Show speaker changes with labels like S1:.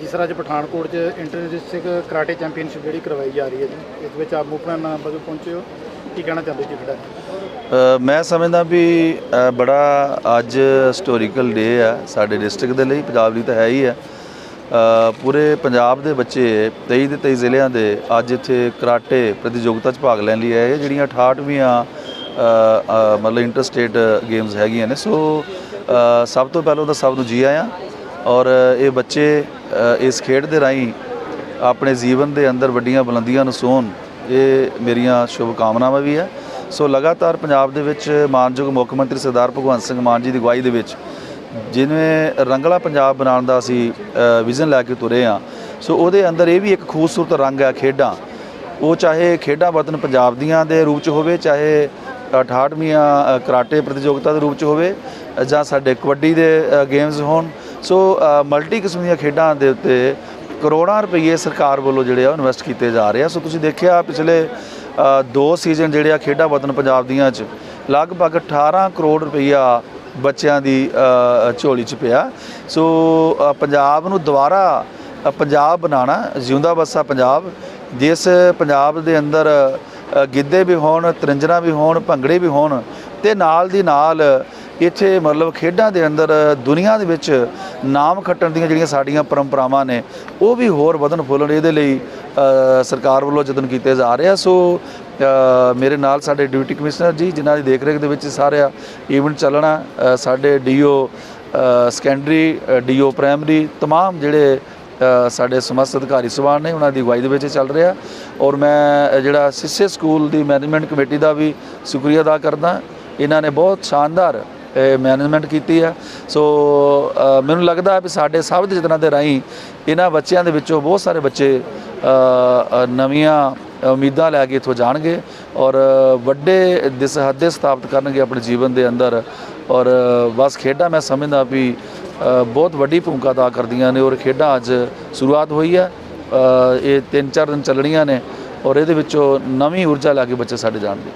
S1: ਜਿਸ ਤਰ੍ਹਾਂ ਅੱਜ ਪਠਾਨਕੋਟ 'ਚ ਇੰਟਰ ਡਿਸਟ੍ਰਿਕਟ ਕਰਾਟੇ ਚੈਂਪੀਅਨਸ਼ਿਪ ਜਿਹੜੀ ਕਰਵਾਈ ਜਾ ਰਹੀ ਹੈ ਜੀ, ਇਸ ਵਿੱਚ ਆਪ ਮੁੱਖ ਮਹਿਮਾਨ ਵਜੋਂ ਪਹੁੰਚੇ ਹੋ? ਕੀ ਕਹਿਣਾ ਚਾਹੁੰਦੇ ਜੀ ਖਿਡਾਰੀ
S2: ਮੈਂ ਸਮਝਦਾ ਵੀ ਬੜਾ ਅੱਜ ਹਿਸਟੋਰੀਕਲ ਡੇ ਆ ਸਾਡੇ ਡਿਸਟ੍ਰਿਕਟ ਦੇ ਲਈ, ਪੰਜਾਬ ਲਈ ਤਾਂ ਹੈ ਹੀ ਹੈ ਪੂਰੇ ਪੰਜਾਬ ਦੇ ਬੱਚੇ 23 ਦੇ 23 ਜ਼ਿਲ੍ਹਿਆਂ ਦੇ ਅੱਜ ਇੱਥੇ ਕਰਾਟੇ ਪ੍ਰਤੀਯੋਗਤਾ 'ਚ ਭਾਗ ਲੈਣ ਲਈ ਆਏ ਜਿਹੜੀਆਂ 68ਵੀਆਂ ਮਤਲਬ ਇੰਟਰ ਸਟੇਟ ਗੇਮਸ ਹੈਗੀਆਂ ਨੇ। ਸੋ ਸਭ ਤੋਂ ਪਹਿਲਾਂ ਤਾਂ ਸਭ ਨੂੰ ਜੀ ਆਇਆਂ ਔਰ ਇਹ ਬੱਚੇ ਇਸ ਖੇਡ ਦੇ ਰਾਹੀਂ ਆਪਣੇ ਜੀਵਨ ਦੇ ਅੰਦਰ ਵੱਡੀਆਂ ਬੁਲੰਦੀਆਂ ਨੂੰ ਸੋਹਣ, ਇਹ ਮੇਰੀਆਂ ਸ਼ੁਭ ਕਾਮਨਾਵਾਂ ਵੀ ਹੈ। ਸੋ ਲਗਾਤਾਰ ਪੰਜਾਬ ਦੇ ਵਿੱਚ ਮਾਨਯੋਗ ਮੁੱਖ ਮੰਤਰੀ ਸਰਦਾਰ ਭਗਵੰਤ ਸਿੰਘ ਮਾਨ ਜੀ ਦੀ ਅਗਵਾਈ ਦੇ ਵਿੱਚ ਜਿਵੇਂ ਰੰਗਲਾ ਪੰਜਾਬ ਬਣਾਉਣ ਦਾ ਅਸੀਂ ਵਿਜ਼ਨ ਲੈ ਕੇ ਤੁਰੇ ਆ ਸੋ ਉਹਦੇ ਅੰਦਰ ਇਹ ਵੀ ਇੱਕ ਖੂਬਸੂਰਤ ਰੰਗ ਹੈ ਖੇਡਾਂ। ਉਹ ਚਾਹੇ ਖੇਡਾਂ ਵਤਨ ਪੰਜਾਬ ਦੀਆਂ ਦੇ ਰੂਪ ਚ ਹੋਵੇ, ਚਾਹੇ 68ਵੀਆਂ ਕਰਾਟੇ ਪ੍ਰਤੀਯੋਗਤਾ ਦੇ ਰੂਪ ਚ ਹੋਵੇ, ਜਾਂ ਸਾਡੇ ਕਬੱਡੀ ਦੇ ਗੇਮਸ ਹੋਣ ਸੋ ਮਲਟੀ ਕਿਸਮ ਦੀਆਂ ਖੇਡਾਂ ਦੇ ਉੱਤੇ ਕਰੋੜਾਂ ਰੁਪਏ ਸਰਕਾਰ ਵੱਲੋਂ ਜਿਹੜੇ ਆ ਇਨਵੈਸਟ ਕੀਤੇ ਜਾ ਰਹੇ ਆ। ਸੋ, ਤੁਸੀਂ ਦੇਖਿਆ ਪਿਛਲੇ ਦੋ ਸੀਜ਼ਨ ਜਿਹੜੇ ਆ ਖੇਡਾਂ ਵਤਨ ਪੰਜਾਬ ਦੀਆਂ ਚ ਲਗਭਗ 18 ਕਰੋੜ ਰੁਪਈਆ ਬੱਚਿਆਂ ਦੀ ਝੋਲੀ ਚ ਪਿਆ। ਸੋ ਪੰਜਾਬ ਨੂੰ ਦੁਬਾਰਾ ਪੰਜਾਬ ਬਣਾਉਣਾ, ਜਿਉਂਦਾ ਵਸਾ ਪੰਜਾਬ, ਜਿਸ ਪੰਜਾਬ ਦੇ ਅੰਦਰ ਗਿੱਧੇ ਵੀ ਹੋਣ, ਤਰਿੰਜਣਾ ਵੀ ਹੋਣ, ਭੰਗੜੇ ਵੀ ਹੋਣ ਤੇ ਨਾਲ ਦੀ ਨਾਲ ਇੱਥੇ ਮਤਲਬ ਖੇਡਾਂ ਦੇ ਅੰਦਰ ਦੁਨੀਆ ਦੇ ਵਿੱਚ ਨਾਮ ਖੱਟਣ ਦੀਆਂ ਜਿਹੜੀਆਂ ਸਾਡੀਆਂ ਪਰੰਪਰਾਵਾਂ ਨੇ ਉਹ ਵੀ ਹੋਰ ਵਧਣ ਫੁੱਲਣ ਇਹਦੇ ਲਈ ਅ, ਸਰਕਾਰ ਵੱਲੋਂ ਯਤਨ ਕੀਤੇ ਜਾ ਰਹੇ ਆ ਸੋ ਅ, ਮੇਰੇ ਨਾਲ ਸਾਡੇ ਡਿਊਟੀ ਕਮਿਸ਼ਨਰ ਜੀ ਜਿਨ੍ਹਾਂ ਦੀ ਦੇਖਰੇਖ ਦੇ ਵਿੱਚ ਸਾਰਾ ਇਵੈਂਟ ਚੱਲਣਾ ਅ, ਸਾਡੇ ਡੀਓ ਸੈਕੰਡਰੀ ਡੀਓ ਪ੍ਰਾਇਮਰੀ तमाम ਜਿਹੜੇ ਅ, ਸਾਡੇ ਸਮਸਤ ਅਧਿਕਾਰੀ ਸਭਾਨ ਨੇ ਉਹਨਾਂ ਦੀ ਅਗਵਾਈ ਦੇ ਵਿੱਚ ਚੱਲ ਰਿਹਾ ਔਰ ਮੈਂ ਅ, ਜਿਹੜਾ ਸਿੱਸੇ ਸਕੂਲ ਦੀ ਮੈਨੇਜਮੈਂਟ ਕਮੇਟੀ ਦਾ ਵੀ ਸ਼ੁਕਰੀਆ ਅਦਾ ਕਰਦਾ ਇਹਨਾਂ ਨੇ ਬਹੁਤ ਸ਼ਾਨਦਾਰ ਮੈਨੇਜਮੈਂਟ ਕੀਤੀ ਹੈ ਸੋ ਮੈਨੂੰ ਲੱਗਦਾ ਵੀ ਸਾਡੇ ਸਭ ਦੇ ਯਤਨਾਂ ਦੇ ਰਾਹੀਂ ਇਹਨਾਂ ਬੱਚਿਆਂ ਦੇ ਵਿੱਚੋਂ ਬਹੁਤ ਸਾਰੇ ਬੱਚੇ ਨਵੀਆਂ ਉਮੀਦਾਂ ਲੈ ਕੇ ਇੱਥੋਂ ਜਾਣਗੇ ਔਰ ਵੱਡੇ ਦਿਸਹੱਦੇ ਸਥਾਪਿਤ ਕਰਨਗੇ ਆਪਣੇ ਜੀਵਨ ਦੇ ਅੰਦਰ। ਔਰ ਬਸ ਖੇਡਾਂ ਮੈਂ ਸਮਝਦਾ ਵੀ ਬਹੁਤ ਵੱਡੀ ਭੂਮਿਕਾ ਅਦਾ ਕਰਦੀਆਂ ਨੇ ਔਰ ਖੇਡਾਂ ਅੱਜ ਸ਼ੁਰੂਆਤ ਹੋਈ ਹੈ ਇਹ ਤਿੰਨ ਚਾਰ ਦਿਨ ਚੱਲਣੀਆਂ ਨੇ ਔਰ ਇਹਦੇ ਵਿੱਚੋਂ ਨਵੀਂ ਊਰਜਾ ਲੈ ਕੇ ਬੱਚੇ ਸਾਡੇ ਜਾਣਗੇ।